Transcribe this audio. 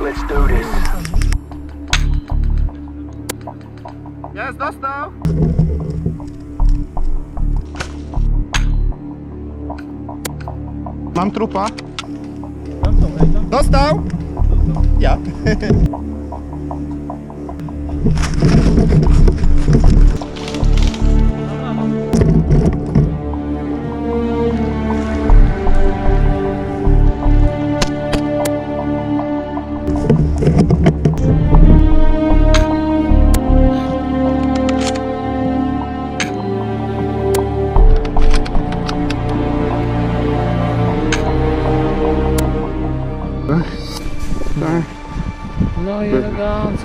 Let's do this. Jest, dostał! Mam trupa. Dostał! Ja. Daar. Daar. Mooi elegant.